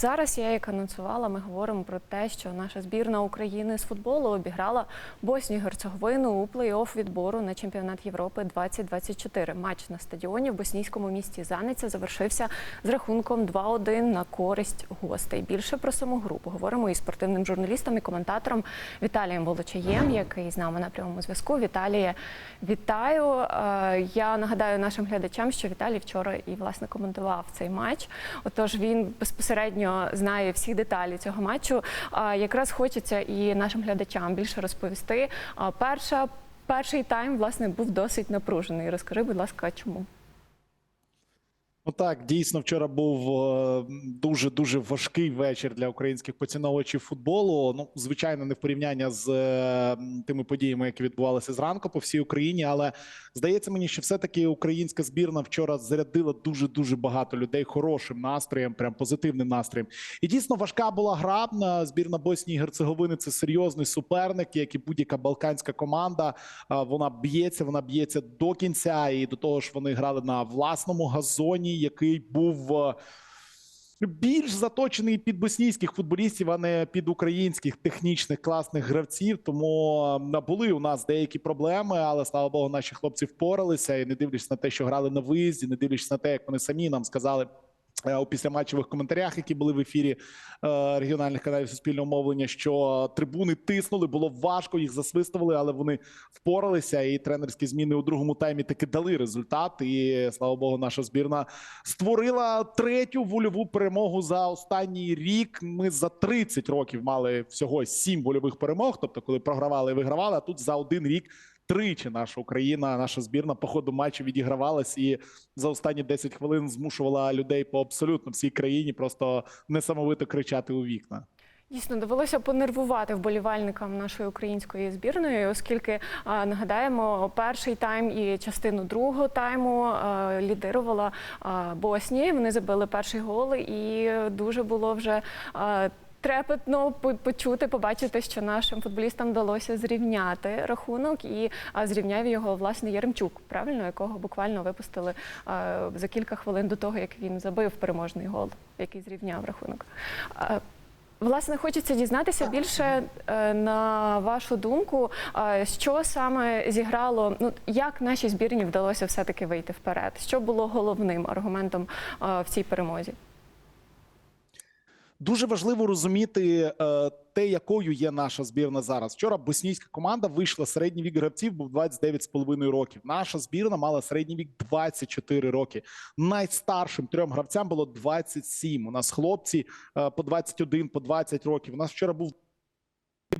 Зараз я як анонсувала, ми говоримо про те, що наша збірна України з футболу обіграла Боснію Герцеговину у плей-офф відбору на чемпіонат Європи 2024. Матч на стадіоні в боснійському місті Заниця завершився з рахунком 2-1 на користь гостей. Більше про саму гру поговоримо із спортивним журналістом і коментатором Віталієм Волочаєм, який з нами на прямому зв'язку. Віталіє, вітаю. Е, Я нагадаю нашим глядачам, що Віталій вчора і власне коментував цей матч. Отож, він безпосередньо знає всі деталі цього матчу. Якраз хочеться і нашим глядачам більше розповісти. Перша перший тайм власне був досить напружений. Розкажи, будь ласка, чому? Ну так, дійсно, вчора був дуже дуже важкий вечір для українських поціновувачів футболу. Ну, звичайно, не в порівняння з е, тими подіями, які відбувалися зранку по всій Україні. Але здається мені, що все-таки українська збірна вчора зарядила дуже дуже багато людей хорошим настроєм, прям позитивним настроєм. І дійсно важка була грабна. Збірна Боснії і Герцеговини це серйозний суперник, як і будь-яка балканська команда. Вона б'ється, вона б'ється до кінця, і до того ж вони грали на власному газоні, який був. е, Більш заточений під боснійських футболістів, а не під українських технічних класних гравців. Тому набули були у нас деякі проблеми, але слава Богу, наші хлопці впоралися. І не дивлячись на те, що грали на виїзді, не дивлячись на те, як вони самі нам сказали. Е, У післяматчевих коментарях, які були в ефірі е, регіональних каналів суспільного мовлення, що трибуни тиснули, було важко, їх засвистували, але вони впоралися. І тренерські зміни у другому таймі таки дали результат. І слава Богу, наша збірна створила третю вольову перемогу за останній рік. Ми за 30 років мали всього сім вольових перемог. Тобто, коли програвали і вигравали, а тут за один рік. Тричі наша Україна, наша збірна по ходу матчу відігравалась і за останні 10 хвилин змушувала людей по абсолютно всій країні просто несамовито кричати у вікна. Дійсно, довелося понервувати вболівальникам нашої української збірної, оскільки нагадаємо, перший тайм і частину другого тайму лідирувала Боснія. Вони забили перший гол, і дуже було вже. Трепетно почути, побачити, що нашим футболістам вдалося зрівняти рахунок, і зрівняв його власне Яремчук, правильно, якого буквально випустили за кілька хвилин до того, як він забив переможний гол, який зрівняв рахунок. Власне, хочеться дізнатися більше е, на вашу думку, що саме зіграло, ну як нашій збірні вдалося все-таки вийти вперед? Що було головним аргументом в цій перемозі? Дуже важливо розуміти е, те, якою є наша збірна зараз. Вчора боснійська команда вийшла середній вік гравців був 29,5 років. Наша збірна мала середній вік 24 роки. Найстаршим трьом гравцям було 27. У нас хлопці е, по 21, по 20 років. У нас вчора був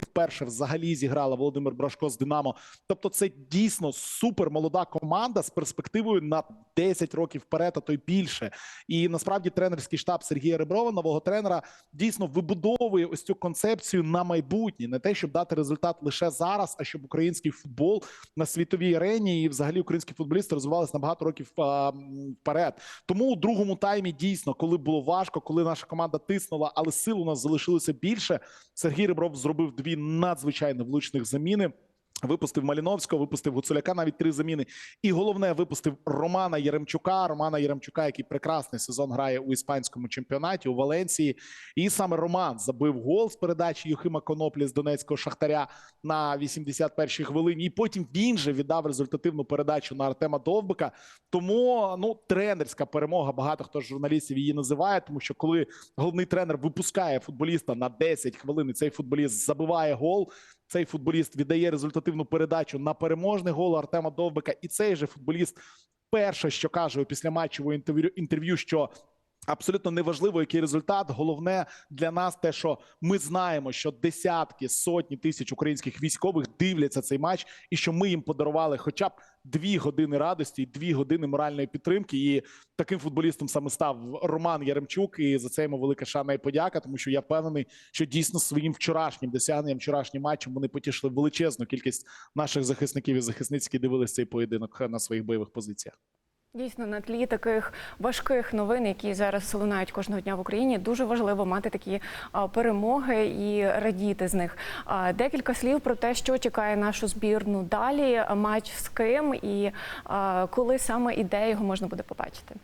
вперше взагалі зіграла Володимир Брашко з Динамо. Тобто, це дійсно супер молода команда з перспективою на 10 років вперед, а то й більше. І насправді тренерський штаб Сергія Реброва, нового тренера, дійсно вибудовує ось цю концепцію на майбутнє, не те, щоб дати результат лише зараз, а щоб український футбол на світовій арені і взагалі українські футболісти розвивалися на багато років а, вперед. Тому у другому таймі дійсно, коли було важко, коли наша команда тиснула, але сил у нас залишилося більше. Сергій Ребров зробив дві надзвичайно влучних заміни. Випустив Маліновського, випустив Гуцуляка, навіть три заміни. І головне, випустив Романа Яремчука. Романа Яремчука, який прекрасний сезон грає у іспанському чемпіонаті у Валенції. І саме Роман забив гол з передачі Юхима Коноплі з Донецького шахтаря на 81-й хвилині. І потім він же віддав результативну передачу на Артема Довбика. Тому ну тренерська перемога. Багато хто з журналістів її називає, тому що коли головний тренер випускає футболіста на 10 хвилин, і цей футболіст забиває гол. Цей футболіст віддає результативну передачу на переможний гол Артема Довбика. І цей же футболіст перше, що каже у післяматчевому інтерв'ю, інтерв'ю, що абсолютно неважливо, який результат. Головне для нас те, що ми знаємо, що десятки сотні тисяч українських військових дивляться цей матч, і що ми їм подарували хоча б дві години радості і дві години моральної підтримки. І таким футболістом саме став Роман Яремчук. І за це йому велика шана і подяка, тому що я впевнений, що дійсно своїм вчорашнім досягненням, вчорашнім матчем вони потішили величезну кількість наших захисників і захисниць, які дивилися цей поєдинок на своїх бойових позиціях. Дійсно, на тлі таких важких новин, які зараз лунають кожного дня в Україні, дуже важливо мати такі перемоги і радіти з них. Декілька слів про те, що чекає нашу збірну далі, матч з ким і коли саме і його можна буде побачити.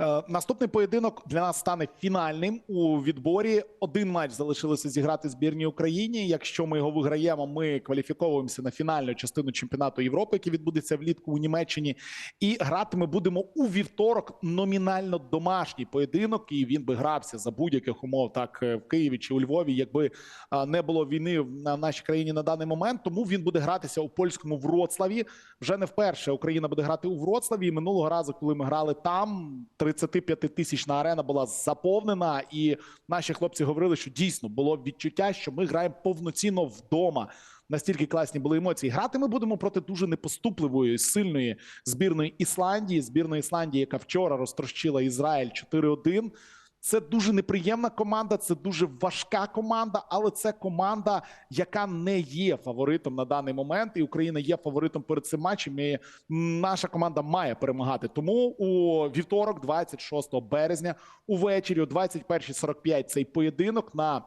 Е, Наступний поєдинок для нас стане фінальним у відборі. Один матч залишилося зіграти збірній Україні. Якщо ми його виграємо, ми кваліфіковуємося на фінальну частину чемпіонату Європи, який відбудеться влітку у Німеччині. І грати ми будемо у вівторок. Номінально домашній поєдинок, і він би грався за будь-яких умов, так е, в Києві чи у Львові, якби не було війни на- нашій країні на даний момент. Тому він буде гратися у польському Вроцлаві. Вже не вперше Україна буде грати у Вроцлаві. І Минулого разу, коли ми грали там, 35 тисячна арена була заповнена, і наші хлопці говорили, що дійсно було відчуття, що ми граємо повноцінно вдома. Настільки класні були емоції. Грати ми будемо проти дуже непоступливої, сильної збірної Ісландії. Збірної Ісландії, яка вчора розтрощила Ізраїль 4-1. Це дуже неприємна команда, це дуже важка команда, але це команда, яка не є фаворитом на даний момент. І Україна є фаворитом перед цим матчем. І наша команда має перемагати. Тому у вівторок, 26 березня, увечері о 21.45 цей поєдинок на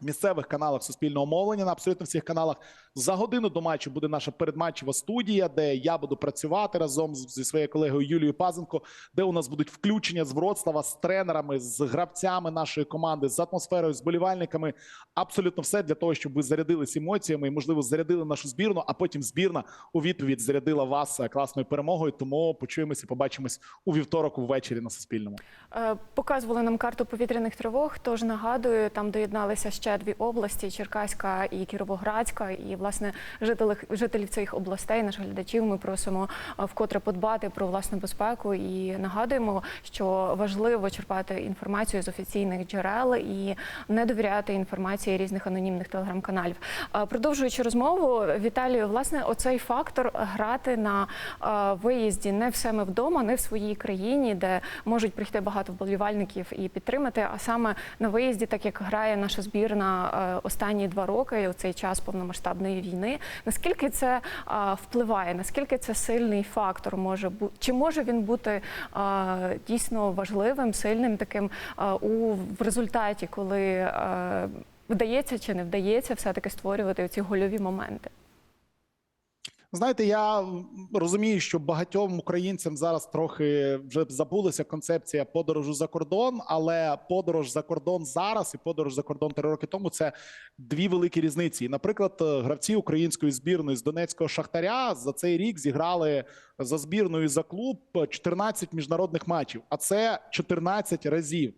місцевих каналах суспільного мовлення на абсолютно всіх каналах. За годину до матчу буде наша передматчева студія, де я буду працювати разом зі своєю колегою Юлією Пазенко, де у нас будуть включення з Вроцлава, з тренерами, з гравцями нашої команди, з атмосферою, з болівальниками. Абсолютно все для того, щоб ви зарядились емоціями і, можливо, зарядили нашу збірну, а потім збірна у відповідь зарядила вас класною перемогою. Тому почуємося, побачимось у вівторок увечері на Суспільному. Е, Показували нам карту повітряних тривог. Тож нагадую, там доєдналися ще дві області: Черкаська і Кіровоградська. І власне жителів, жителів цих областей, наших глядачів, ми просимо е, вкотре подбати про власну безпеку і нагадуємо, що важливо черпати інформацію з офіційних джерел і не довіряти інформації різних анонімних телеграм-каналів. Е, Продовжуючи розмову, Віталію, власне, оцей фактор грати на е, виїзді не в себе вдома, не в своїй країні, де можуть прийти багато вболівальників і підтримати. А саме на виїзді, так як грає наша збірна останні два роки, у цей час повномасштабної війни. Наскільки це а, впливає? Наскільки це сильний фактор може бути? Чи може він бути а, дійсно важливим, сильним таким а, у в результаті, коли а, вдається чи не вдається все-таки створювати ці гольові моменти? Знаєте, я розумію, що багатьом українцям зараз трохи вже забулася концепція подорожу за кордон, але подорож за кордон зараз і подорож за кордон три роки тому це дві великі різниці. Наприклад, гравці української збірної з Донецького шахтаря за цей рік зіграли за збірною за клуб 14 міжнародних матчів, а це 14 разів.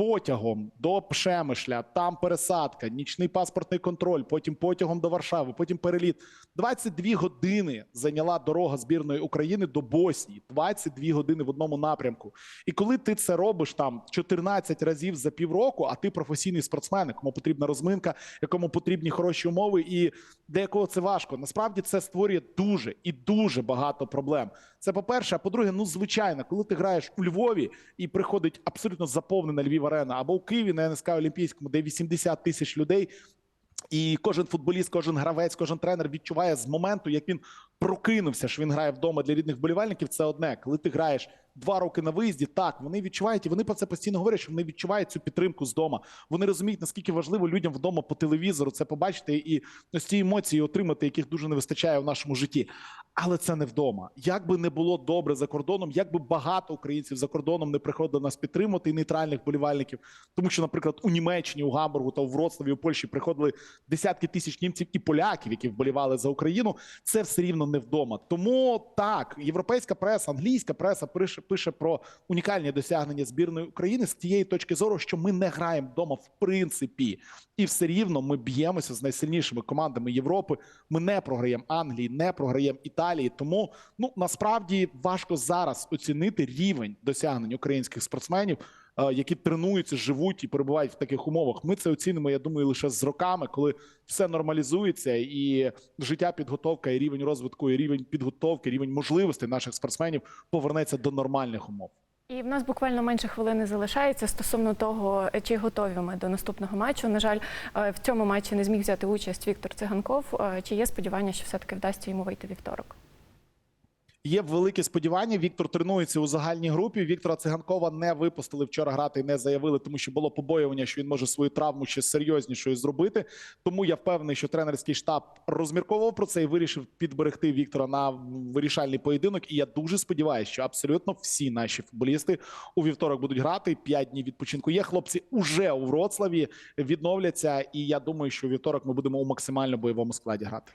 Потягом до Пшемишля, там пересадка, нічний паспортний контроль, потім потягом до Варшави, потім переліт. 22 години зайняла дорога збірної України до Боснії. 22 години в одному напрямку. І коли ти це робиш там 14 разів за півроку, а ти професійний спортсмен, якому потрібна розминка, якому потрібні хороші умови, і для якого це важко. Насправді це створює дуже і дуже багато проблем. Це по-перше, а по-друге, ну звичайно, коли ти граєш у Львові і приходить абсолютно заповнена Львів арена, або у Києві на НСК Олімпійському, де 80 тисяч людей. І кожен футболіст, кожен гравець, кожен тренер відчуває з моменту, як він прокинувся, що він грає вдома для рідних болівальників. Це одне. Коли ти граєш два роки на виїзді, так вони відчувають, і вони про це постійно говорять, що вони відчувають цю підтримку з дома. Вони розуміють, наскільки важливо людям вдома по телевізору це побачити і ось ці емоції отримати, яких дуже не вистачає в нашому житті. Але це не вдома. Як би не було добре за кордоном, як би багато українців за кордоном не приходило нас підтримати і нейтральних болівальників, тому що, наприклад, у Німеччині, у Гамбургу та у Вроцлаві, у Польщі приходили десятки тисяч німців і поляків, які вболівали за Україну. Це все рівно не вдома. Тому так, європейська преса, англійська преса пише, про унікальні досягнення збірної України з тієї точки зору, що ми не граємо вдома в принципі, і все рівно ми б'ємося з найсильнішими командами Європи. Ми не програємо Англії, не програємо Італії. Тому ну насправді важко зараз оцінити рівень досягнень українських спортсменів, які тренуються, живуть і перебувають в таких умовах. Ми це оцінимо. Я думаю, лише з роками, коли все нормалізується, і життя, підготовка, і рівень розвитку, і рівень підготовки, рівень можливостей наших спортсменів повернеться до нормальних умов. І в нас буквально менше хвилини залишається стосовно того, чи готові ми до наступного матчу. На жаль, е, в цьому матчі не зміг взяти участь Віктор Циганков. Е, Чи є сподівання, що все-таки вдасться йому вийти вівторок? Є велике сподівання. Віктор тренується у загальній групі. Віктора Циганкова не випустили вчора грати і не заявили, тому що було побоювання, що він може свою травму ще серйознішою зробити. Тому я впевнений, що тренерський штаб розмірковував про це і вирішив підберегти Віктора на вирішальний поєдинок. І я дуже сподіваюся, що абсолютно всі наші футболісти у вівторок будуть грати. П'ять днів відпочинку є. Хлопці уже у Вроцлаві відновляться. І я думаю, що у вівторок ми будемо у максимально бойовому складі грати.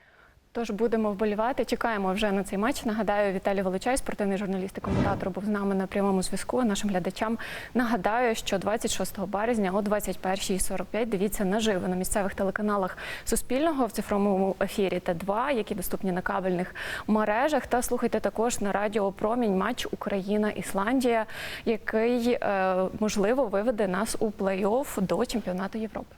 Тож будемо вболівати. Чекаємо вже на цей матч. Нагадаю, Віталій Волочай, спортивний журналіст і коментатор, був з нами на прямому зв'язку. Нашим глядачам нагадаю, що 26 березня о 21.45 дивіться наживо на місцевих телеканалах Суспільного в цифровому ефірі Т2, які доступні на кабельних мережах. Та слухайте також на радіо Промінь матч Україна Ісландія, який е, можливо виведе нас у плей-офф до чемпіонату Європи.